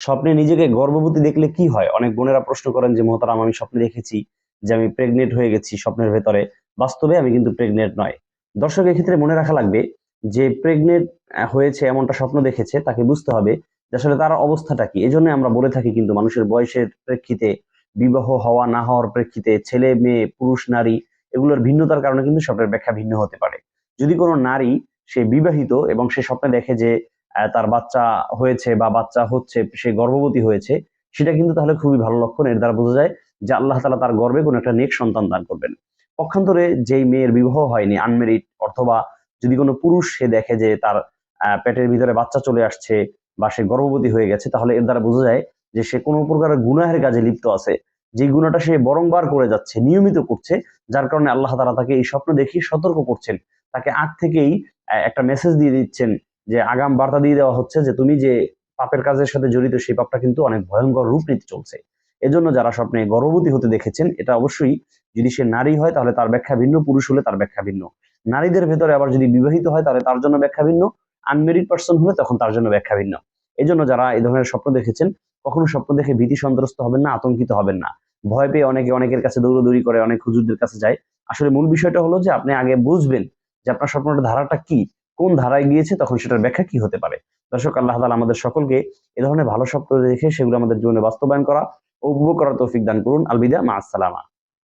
স্বপ্নে নিজেকে গর্ভবতী দেখলে কি হয়? অনেক বোনেরা প্রশ্ন করেন যে, মহতারাম, আমি স্বপ্নে দেখেছি যে, আমি প্রেগনেন্ট হয়ে গেছি স্বপ্নের ভেতরে। বাস্তবে আমি কিন্তু প্রেগনেন্ট নয়। দর্শক ক্ষেত্রে মনে রাখা লাগবে যে প্রেগনেন্ট হয়েছে, এমনটা স্বপ্ন দেখেছে, তাকে বুঝতে হবে যে, আসলে তার অবস্থাটা কি। এজন্য আমরা বলে থাকি কিন্তু, মানুষের বয়সের প্রেক্ষিতে, বিবাহ হওয়া, না হওয়ার প্রেক্ষিতে, ছেলে, মেয়ে, পুরুষ, নারী, এগুলোর ভিন্নতার কারণে কিন্তু স্বপ্নের ব্যাখ্যা ভিন্ন হতে পারে। যদি কোনো নারী সে বিবাহিত এবং সে স্বপ্নে দেখে যে তার বাচ্চা হয়েছে বা বাচ্চা হচ্ছে, সে গর্ভবতী হয়েছে, সেটা কিন্তু তাহলে খুবই ভালো লক্ষণ। এর দ্বারা বোঝা যায় যে আল্লাহ তালা তার গর্বে কোনো একটা নেক সন্তান দান করবেন। পক্ষান্তরে যেই মেয়ের বিবাহ হয়নি আনমেরিড অথবা যদি কোনো পুরুষ সে দেখে যে তার পেটের ভিতরে বাচ্চা চলে আসছে বা সে গর্ভবতী হয়ে গেছে, তাহলে এর দ্বারা বোঝা যায় যে সে কোনো প্রকার গুনাহের কাজে লিপ্ত আছে। যে গুণাটা সে বরংবার করে যাচ্ছে, নিয়মিত করছে, যার কারণে আল্লাহ তালা তাকে এই স্বপ্ন দেখিয়ে সতর্ক করছেন। তাকে আগ থেকেই একটা মেসেজ দিয়ে দিচ্ছেন যে আগাম বার্তা দিয়ে দেওয়া হচ্ছে যে তুমি যে পাপের কাজের সাথে জড়িত, সেই পাপটা কিন্তু অনেক ভয়ঙ্কর রূপ নিতে চলছে। এজন্য যারা স্বপ্নে গর্ভবতী হতে দেখেছেন, এটা অবশ্যই যদি সে নারী হয়, তাহলে তার ব্যাখ্যা ভিন্ন, পুরুষ হলে তার ব্যাখ্যা ভিন্ন। নারীদের ভেতরে আবার যদি বিবাহিত হয়, তাহলে তার জন্য ব্যাখ্যা ভিন্ন। আনমেরিড পার্সন হলে তখন তার জন্য ব্যাখ্যা ভিন্ন। এই জন্য যারা এই ধরনের স্বপ্ন দেখেছেন, কখনো স্বপ্ন দেখে ভীতি সন্ত্রস্ত হবেন না, আতঙ্কিত হবেন না। ভয় পেয়ে অনেকে অনেকের কাছে দৌড়দৌড়ি করে, অনেক হুজুরদের কাছে যায়। আসলে মূল বিষয়টা হলো যে আপনি আগে বুঝবেন যে আপনার স্বপ্নটা ধারাটা কি। কোন ধারায় গিয়েছে, তখন সেটার ব্যাখ্যা কি হতে পারে? দর্শক, আল্লাহ তালা আমাদের সকলকে এ ধরনের ভালো স্বপ্ন দেখে সেগুলো আমাদের জীবনে বাস্তবায়ন করা, উপভোগ করার তৌফিক দান করুন। আলবিদা, মা আসসালামা।